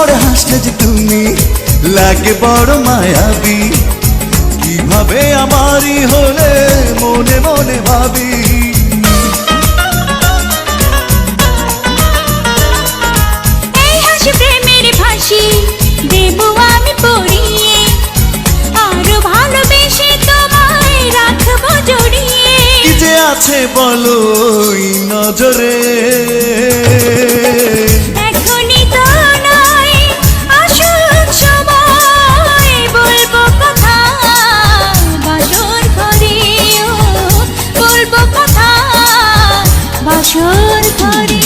করে হাসলে যে তুমি লাগে বড় মায়াবী। কীভাবে আমারই হলে মনে মনে ভাবি। দেবো আমি পড়িয়ে। আরও ভালোবেসে তোমায় রাখব জড়িয়ে। কি যে আছে বলো নজরে। বাসর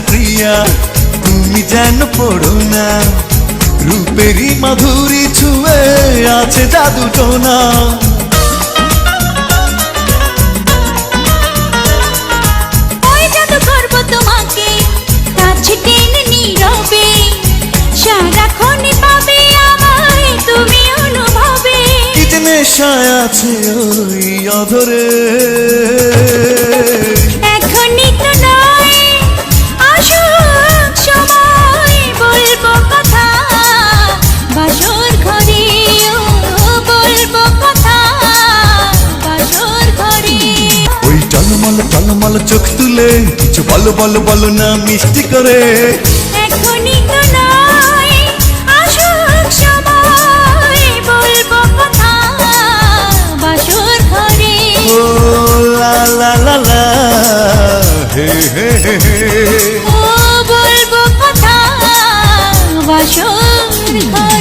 প্রিয়া তুমি যেন পড়ো না। রূপেরই মাধুরী ছুঁয়ে আছে জাদু টোনা। নেশায় আছে ওই অধরে। বলো চোখ তুলে কিছু বলো বলো বলো না মিষ্টি করে। এখনই তো নয় আসুক সময় বলব কথা বাসুর ঘরে। ও লা লা লা লা হে হে হে